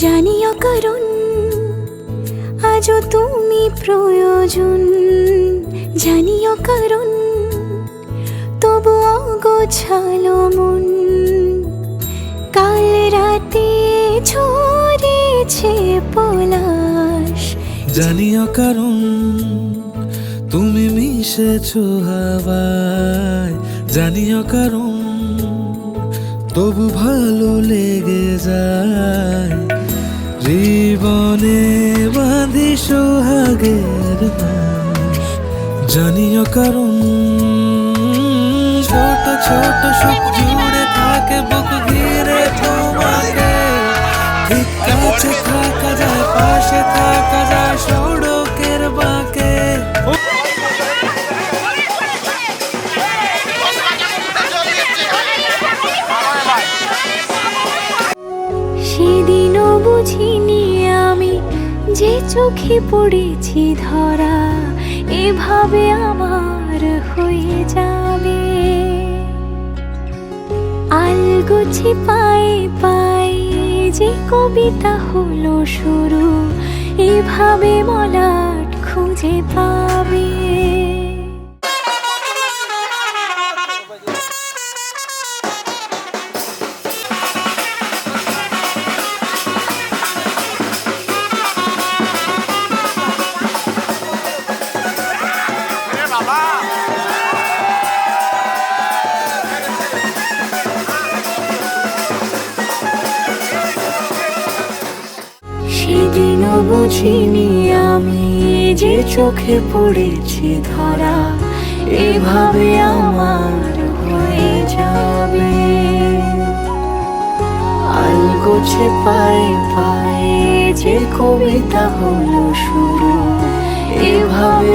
জানিও কারণ আজও তুমি প্রয়োজন। জানিও কারণ তবু অগোছালো মন। কাল রাতে ছড়িয়েছে পলাশ। জানিও কারণ তুমি মিশেছ হাওয়ায়। জানিও কারণ তবু ভালো লেগে যায়। জীবনে বাঁধি সোহাগের। জানিও কারণ ছোট ছোট চোখে পড়েছি ধরা, এভাবে আমার হয়ে যাবে। আলগুছি পায়ে পায়ে যে কবিতা হলো শুরু, এভাবে মলাট খুঁজে পাবে বুঝিনি আমি যে চোখে পড়েছি ধরা, এভাবে আমার হয়ে যাবে। আলগোছে পায়ে পায়ে যে কবিতা হলো শুরু, এভাবে